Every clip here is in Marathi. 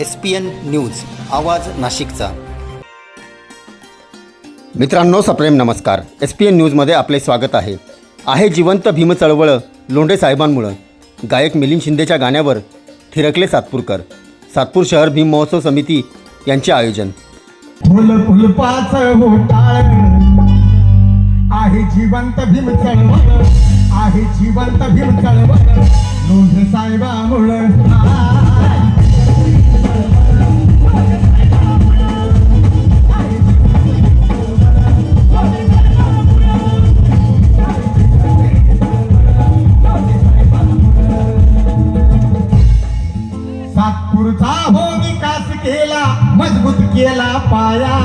एस पी एन न्यूज आवाज नाशिकचा. मित्रांनो सप्रेम नमस्कार. एस पी एन न्यूजमध्ये आपले स्वागत आहे. आहे जिवंत भीम चळवळ लोंढे साहेबांमुळं. गायक मिलिंद शिंदेच्या गाण्यावर थिरकले सातपूरकर. सातपूर शहर भीम महोत्सव समिती यांचे आयोजन. फुल फुलपाच घोटाळ. आहे जिवंत भीम चळवळ. आहे जिवंत भीम चळवळ. लोंढे साहेबामुळं. मजबूत केला पाया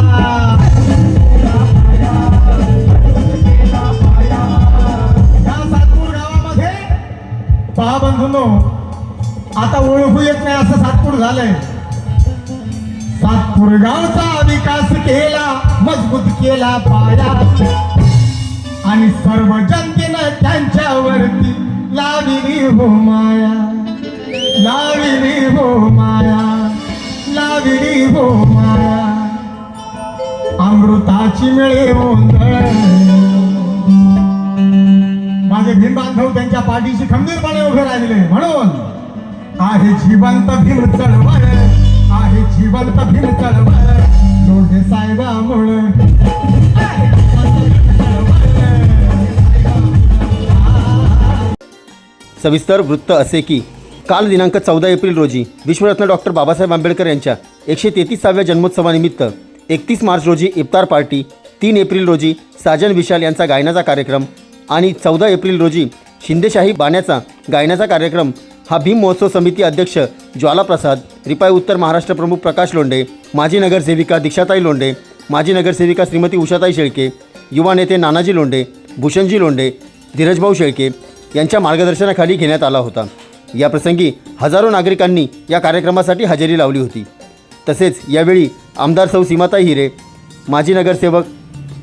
पहा आता ओळखू येत नाही असं सातपूर झालंय. सातपूर गावचा विकास केला मजबूत केला पाया. आणि सर्व जनतेनं त्यांच्यावरती लाविली हो माया. लाविली हो माया. लाविली हो माया अमृताची मिळे ओंधळ माझे भीम बांधव त्यांच्या पाठीशी खंबीरपणे उभे राहिले. म्हणून आहे जिवंत भीम चळवळ आहे जिवंत भीम चळवळ. लोढे साहेबामुळे सविस्तर वृत्त असे की काल दिनांक चौदा एप्रिल रोजी विश्वरत्न डॉक्टर बाबासाहेब आंबेडकर यांच्या एकशे तेहतीसाव्या जन्मोत्सवानिमित्त एकतीस मार्च रोजी इफ्तार पार्टी तीन एप्रिल रोजी साजन विशाल यांचा गायनाचा कार्यक्रम आणि चौदा एप्रिल रोजी शिंदेशाही बाण्याचा गायनाचा कार्यक्रम. हा भीम महोत्सव समिती अध्यक्ष ज्वालाप्रसाद रिपाई उत्तर महाराष्ट्र प्रमुख प्रकाश लोंढे माजी नगरसेविका दीक्षाताई लोंढे माजी नगरसेविका श्रीमती उषाताई शेळके युवा नेते नानाजी लोंढे भूषणजी लोंढे धीरजभाऊ शेळके यांच्या मार्गदर्शनाखाली घेण्यात आला होता. या प्रसंगी हजारो नागरिकांनी या कार्यक्रमासाठी हजेरी लावली होती. तसेच यावेळी आमदार सौ सीमाताई हिरे माजी नगरसेवक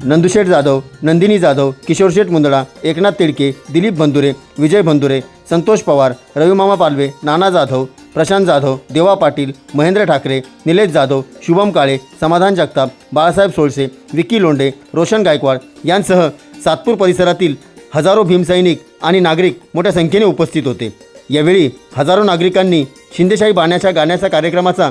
नंदुशेठ जाधव नंदिनी जाधव किशोरशेठ मुंदडा एकनाथ तिडके दिलीप बंधुरे विजय बंधुरे संतोष पवार रविमामा पालवे नाना जाधव प्रशांत जाधव देवा पाटील महेंद्र ठाकरे निलेश जाधव शुभम काळे समाधान जगताप बाळासाहेब सोळसे विकी लोंढे रोशन गायकवाड यांसह सातपूर परिसरातील हजारो भीमसैनिक आणि नागरिक मोठ्या संख्येने उपस्थित होते. यावेळी हजारो नागरिकांनी शिंदेशाही बाण्याच्या गाण्याच्या कार्यक्रमाचा